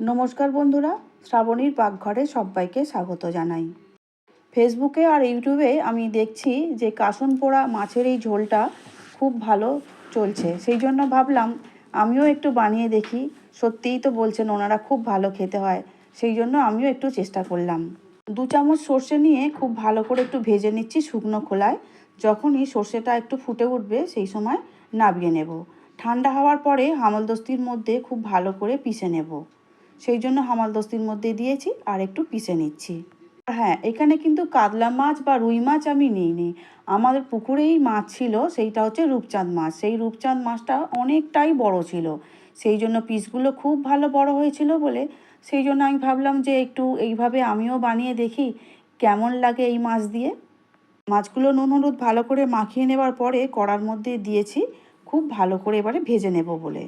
নমস্কার বন্ধুরা, শ্রাবণীর পাকঘরে সবাইকে স্বাগত জানাই। ফেসবুকে আর ইউটিউবে আমি দেখছি যে কাসন পোড়া মাছের এই ঝোলটা খুব ভালো চলছে। সেই জন্য ভাবলাম, আমিও একটু বানিয়ে দেখি। সত্যিই তো বলছেন ওনারা খুব ভালো খেতে হয়, সেই জন্য আমিও একটু চেষ্টা করলাম। দু চামচ সর্ষে নিয়ে খুব ভালো করে একটু ভেজে নিচ্ছি শুকনো খোলায়। যখনই সর্ষেটা একটু ফুটে উঠবে, সেই সময় নাবিয়ে নেব। ঠান্ডা হওয়ার পরে হামলদস্তির মধ্যে খুব ভালো করে পিষে নেব। সেই জন্য হামালদস্তির মধ্যে দিয়েছি আর একটু পিষে নিচ্ছি। হ্যাঁ এখানে কিন্তু কাতলা মাছ বা রুই মাছ আমি নিইনি। আমাদের পুকুরেই মাছ ছিল, সেইটা হচ্ছে রূপচাঁদ মাছ। সেই রূপচাঁদ মাছটা অনেকটাই বড় ছিল। সেই জন্য পিসগুলো খুব ভালো বড় হয়েছিল বলে। সেই জন্য আমি ভাবলাম যে একটু এইভাবে আমিও বানিয়ে দেখি, কেমন লাগে এই মাছ দিয়ে। মাছগুলো নুন হলুদ ভালো করে মাখিয়ে নেবার পরে কড়ার মধ্যে দিয়েছি, খুব ভালো করে এবারে ভেজে নেব বলে।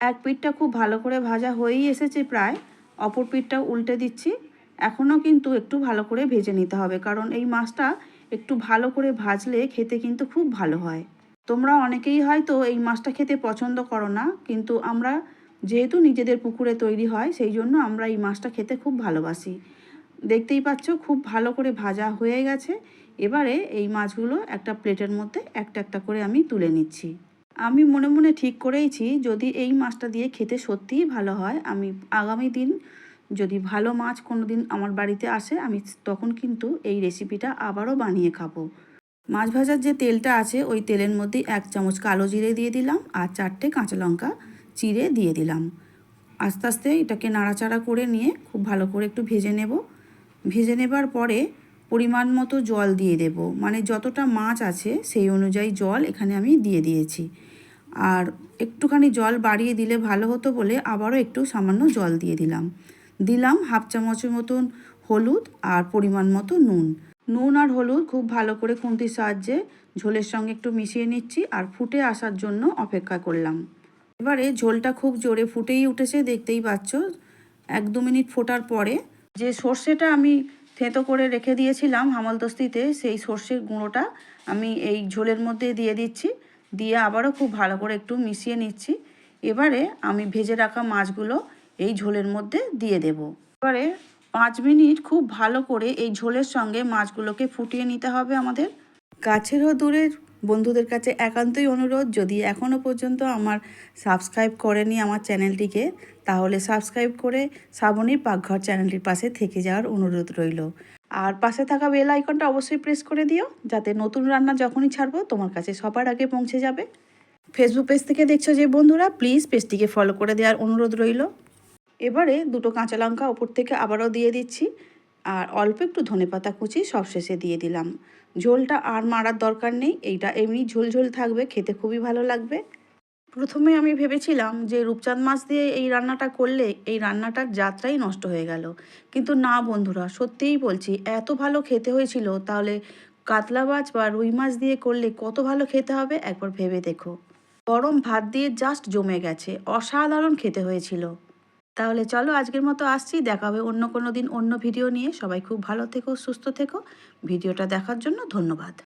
এক পিঠটা খুব ভালো করে ভাজা হয়েই এসেছে প্রায়। অপর পিঠটা উল্টে দিচ্ছি। এখনও কিন্তু একটু ভালো করে ভেজে নিতে হবে, কারণ এই মাছটা একটু ভালো করে ভাজলে খেতে কিন্তু খুব ভালো হয়। তোমরা অনেকেই হয়তো এই মাছটা খেতে পছন্দ করো না, কিন্তু আমরা যেহেতু নিজেদের পুকুরে তৈরি হয়, সেই জন্য আমরা এই মাছটা খেতে খুব ভালোবাসি। দেখতেই পাচ্ছ, খুব ভালো করে ভাজা হয়ে গেছে। এবারে এই মাছগুলো একটা প্লেটের মধ্যে একটা একটা করে আমি তুলে নিচ্ছি। আমি মনে মনে ঠিক করেইছি, যদি এই মাছটা দিয়ে খেতে সত্যিই ভালো হয়, আমি আগামী দিন যদি ভালো মাছ কোনো দিন আমার বাড়িতে আসে, আমি তখন কিন্তু এই রেসিপিটা আবারও বানিয়ে খাব। মাছ ভাজার যে তেলটা আছে, ওই তেলের মধ্যে এক চামচ কালো জিরে দিয়ে দিলাম আর চারটে কাঁচা লঙ্কা চিড়ে দিয়ে দিলাম। আস্তে আস্তে এটাকে নাড়াচাড়া করে নিয়ে খুব ভালো করে একটু ভেজে নেব। ভেজে নেবার পরে পরিমাণ মতো জল দিয়ে দেব। মানে যতটা মাছ আছে, সেই অনুযায়ী জল এখানে আমি দিয়ে দিয়েছি। আর একটুখানি জল বাড়িয়ে দিলে ভালো হতো বলে আবারও একটু সামান্য জল দিয়ে দিলাম। দিলাম হাফ চামচের মতন হলুদ আর পরিমাণ মতো নুন। নুন আর হলুদ খুব ভালো করে খুন্তির সাহায্যে ঝোলের সঙ্গে একটু মিশিয়ে নিচ্ছি আর ফুটে আসার জন্য অপেক্ষা করলাম। এবারে ঝোলটা খুব জোরে ফুটেই উঠেছে, দেখতেই পাচ্ছ। এক দু মিনিট ফোটার পরে যে সর্ষেটা আমি থেঁতো করে রেখে দিয়েছিলাম হামলদস্তিতে, সেই সর্ষের গুঁড়োটা আমি এই ঝোলের মধ্যে দিয়ে দিচ্ছি। দিয়ে আবারও খুব ভালো করে একটু মিশিয়ে নিচ্ছি। এবারে আমি ভেজে রাখা মাছগুলো এই ঝোলের মধ্যে দিয়ে দেব। এবারে পাঁচ মিনিট খুব ভালো করে এই ঝোলের সঙ্গে মাছগুলোকে ফুটিয়ে নিতে হবে আমাদের। গাছেরও দূরের বন্ধুদের কাছে একান্তই অনুরোধ, যদি এখনও পর্যন্ত আমার সাবস্ক্রাইব করেনি আমার চ্যানেলটিকে, তাহলে সাবস্ক্রাইব করে শ্রাবণীর পাকঘর চ্যানেলটির পাশে থেকে যাওয়ার অনুরোধ রইল। আর পাশে থাকা বেল আইকনটা অবশ্যই প্রেস করে দিও, যাতে নতুন রান্না যখনই ছাড়বো তোমার কাছে সবার আগে পৌঁছে যাবে। ফেসবুক পেজ থেকে দেখছ যে বন্ধুরা প্লিজ পেজটিকে ফলো করে দেওয়ার অনুরোধ রইল। এবারে দুটো কাঁচা লঙ্কা ওপর থেকে আবারও দিয়ে দিচ্ছি। আর অল্প একটু ধনেপাতা কুচি সবশেষে দিয়ে দিলাম। ঝোলটা আর মারার দরকার নেই, এইটা এমনি ঝোল ঝোল থাকবে, খেতে খুবই ভালো লাগবে। প্রথমে আমি ভেবেছিলাম যে রূপচাঁদ মাছ দিয়ে এই রান্নাটা করলে এই রান্নাটার যাত্রাই নষ্ট হয়ে গেল। কিন্তু না বন্ধুরা, সত্যিই বলছি, এত ভালো খেতে হয়েছিল, তাহলে কাতলা মাছ বা রুই মাছ দিয়ে করলে কত ভালো খেতে হবে একবার ভেবে দেখো। গরম ভাত দিয়ে জাস্ট জমে গেছে, অসাধারণ খেতে হয়েছিল। তাহলে চলো আজকের মতো আসছি, দেখা হবে অন্য কোনো দিন অন্য ভিডিও নিয়ে। সবাই খুব ভালো থেকো, সুস্থ থেকো। ভিডিওটা দেখার জন্য ধন্যবাদ।